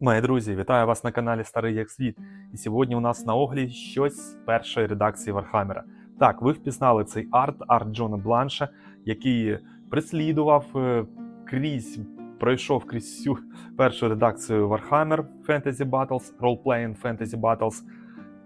Мої друзі, вітаю вас на каналі Старий як світ. І сьогодні у нас на огляді щось з першої редакції Вархаммера. Так, ви впізнали цей арт, арт Джона Бланша, який прислідував е, крізь, пройшов крізь всю першу редакцію Warhammer Fantasy Battles, Role-Playing Fantasy Battles.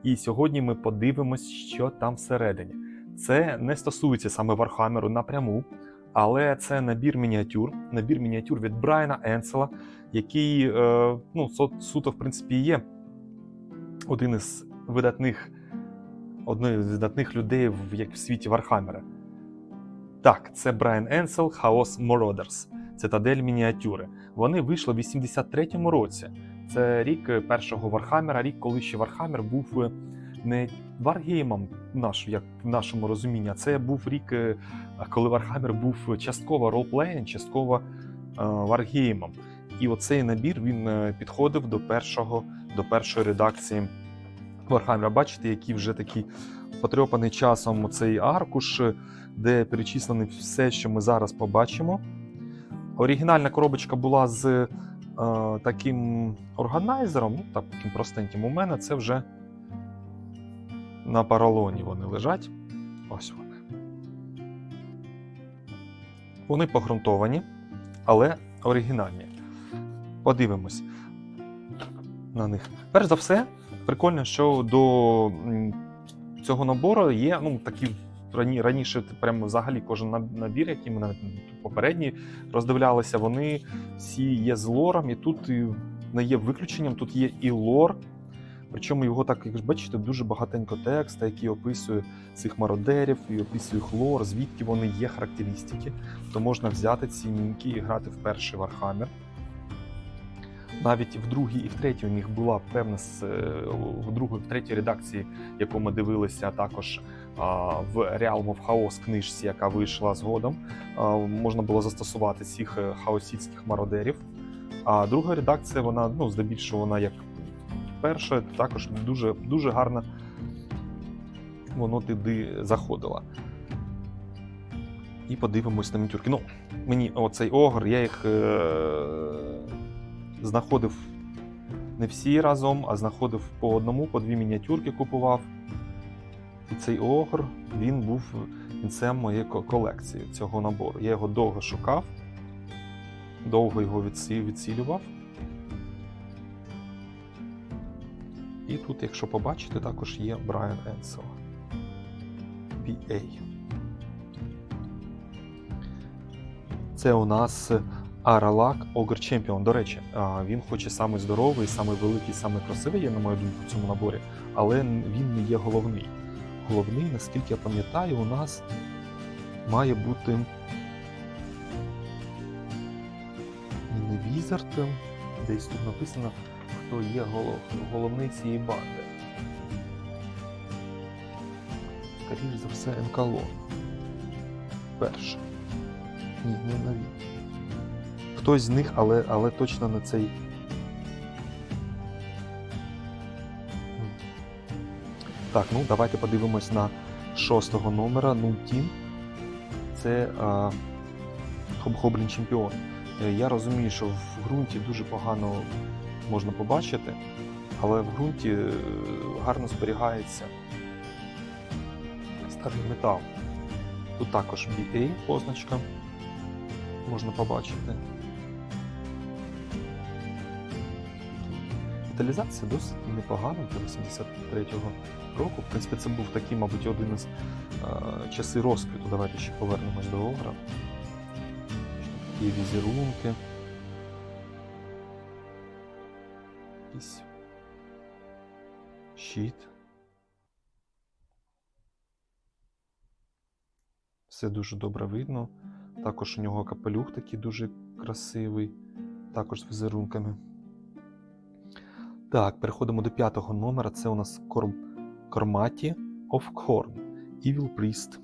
І сьогодні ми подивимось, що там всередині. Це не стосується саме Вархаммеру напряму, але це набір мініатюр, набір мініатюр від Брайана Енсела, який е, ну, суто, в принципі, є один із видатних, одної з видатних людей в, як в світі Вархаммера. Так, це Брайан Енсел, Хаос Marauders, цитадель мініатюри. Вони вийшли в 83-му році. Це рік е, першого Вархаммера, рік, коли ще Вархаммер був е, не варгеймом, наш, як в нашому розумінні, це був рік, е, коли Вархаммер був частково ролплеєм, частково е, варгеймом. І оцей набір він е, підходив до першого до першої редакції Вархаммера. Бачите, який вже такий потрьопаний часом цей аркуш, де перечислено все, що ми зараз побачимо. Оригінальна коробочка була з е, таким органайзером, ну так, таким простеньким. У мене це вже на паралоні вони лежать. Ось вони. Вони погрунтовані, але оригінальні. Подивимось на них. Перш за все, прикольно, що до цього набору є ну, такі рані, раніше прямо взагалі кожен набір, який ми навіть попередні роздивлялися, вони всі є з лором, і тут не є виключенням, тут є і лор. Причому його так, як ж бачите, дуже багатенько текста, який описує цих мародерів і описує їх лор, звідки вони є характеристики. То можна взяти ці міньки і грати в перший Вархаммер. Навіть в другій і в третій у них була певна е, в другій, в третій редакції, яку ми дивилися також в Realm of Chaos книжці, яка вийшла згодом, можна було застосувати цих е, хаосітських мародерів. А друга редакція, вона ну, здебільшого вона як перша, також дуже, дуже гарно воно туди заходило. І подивимось на мінтюрки. Ну, мені оцей огр, я їх е- знаходив не всі разом, а знаходив по одному, по дві мініатюрки купував. І цей огр він був кінцем моєї колекції цього набору. Я його довго шукав, довго його відсі- відцілював. І тут, якщо побачите, також є Брайан Енсел. PA. Це у нас Аралак Огр Чемпіон. До речі, він хоч і самий здоровий, самий великий, самий красивий, на мою думку, в цьому наборі, але він не є головний. Головний, наскільки я пам'ятаю, у нас має бути не Візард, десь тут написано, хто є голов, головний цієї банди. Скоріше за все, Енкалон. Перший. Ні, не навіть. Хтось з них, але, але точно не цей. Так, ну давайте подивимось на шостого номера Нунтін. Це а, Хоб-Гоблін Чемпіон. Е, Я розумію, що в ґрунті дуже погано можна побачити, але в ґрунті е, гарно зберігається старий метал. Тут також BA позначка можна побачити. Деталізація досить непогана для 83-го року. В принципі, це був такий, мабуть, один із е, часи розквіту. Давайте ще повернемось до Огра. Такі візерунки. Якийсь щит. Все дуже добре видно. Також у нього капелюх такий дуже красивий, також з візерунками. Так, переходимо до п'ятого номера. Це у нас Корм... Корматі of Korn. Evil Priest.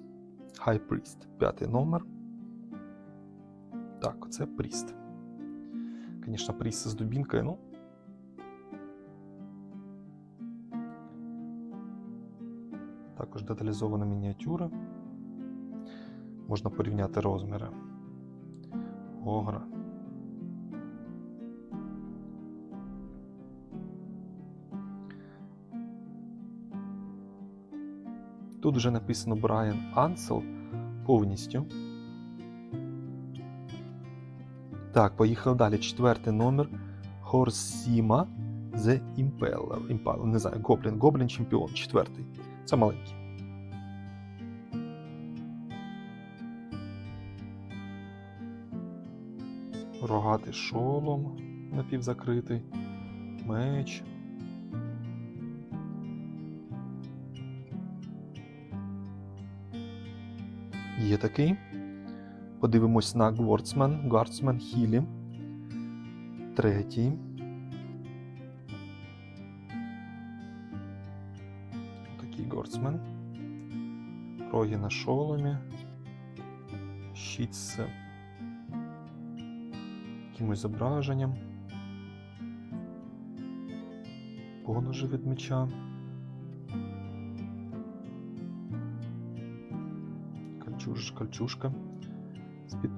High Priest. П'ятий номер. Так, це Priest. Звісно, Priest з дубінкою, ну. Також деталізована мініатюра. Можна порівняти розміри огра. Тут вже написано Брайан Ансел повністю. Так, поїхав далі. Четвертий номер Хорсіма The Impeller. Impel, не знаю, Гоблін. Гоблін чемпіон. Четвертий. Це маленький. Рогатий шолом напівзакритий. Меч. Є такий. Подивимось на Гворцман, Гварцман Хілі. Третій. Такий Роги на шоломі. Щит з якимось зображенням. Поножи від меча. Кольчуж, кольчушка з-під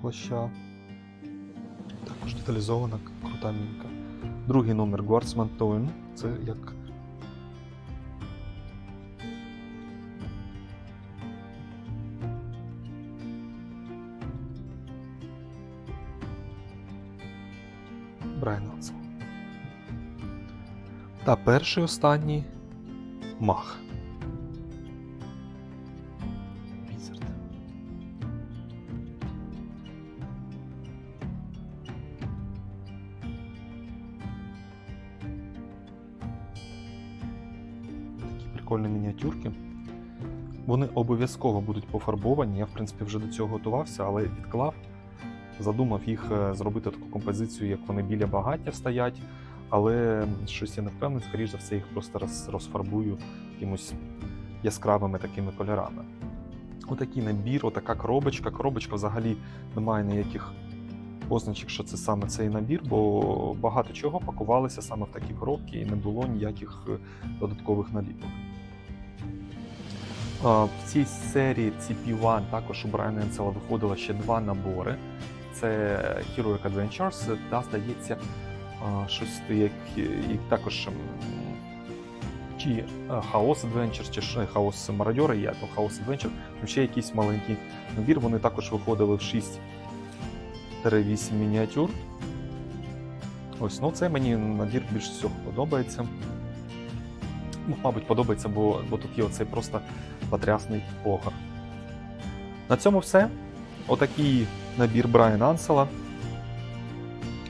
плаща. Також деталізована, крута мінка. Другий номер Гварцман Тоін. Це як. Брайан Та перший останній мах. Візард. Такі прикольні мініатюрки. Вони обов'язково будуть пофарбовані. Я, в принципі, вже до цього готувався, але відклав. Задумав їх е, зробити таку композицію, як вони біля багаття стоять, але щось я не впевнений, скоріш за все, їх просто розфарбую якимось яскравими такими кольорами. Отакий набір, отака коробочка. Коробочка взагалі не має ніяких позначок, що це саме цей набір, бо багато чого пакувалося саме в такі коробки і не було ніяких е, додаткових наліпок. В цій серії CP1 також у Брайана Енсела виходило ще два набори. Це Heroic Adventures та, здається, щось як, як також чи Chaos Adventures, чи Chaos Мародьори є, то Chaos Adventure, ще якийсь маленький набір. Вони також виходили в 6-8 мініатюр. Ось, ну це мені набір більш всього подобається. Ну, мабуть, подобається, бо, бо тут є оцей просто потрясний огар. На цьому все. Отакий набір Брайана Ансела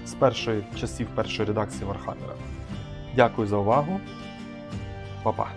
з першої часів першої редакції Вархаммера. Дякую за увагу. Па-па.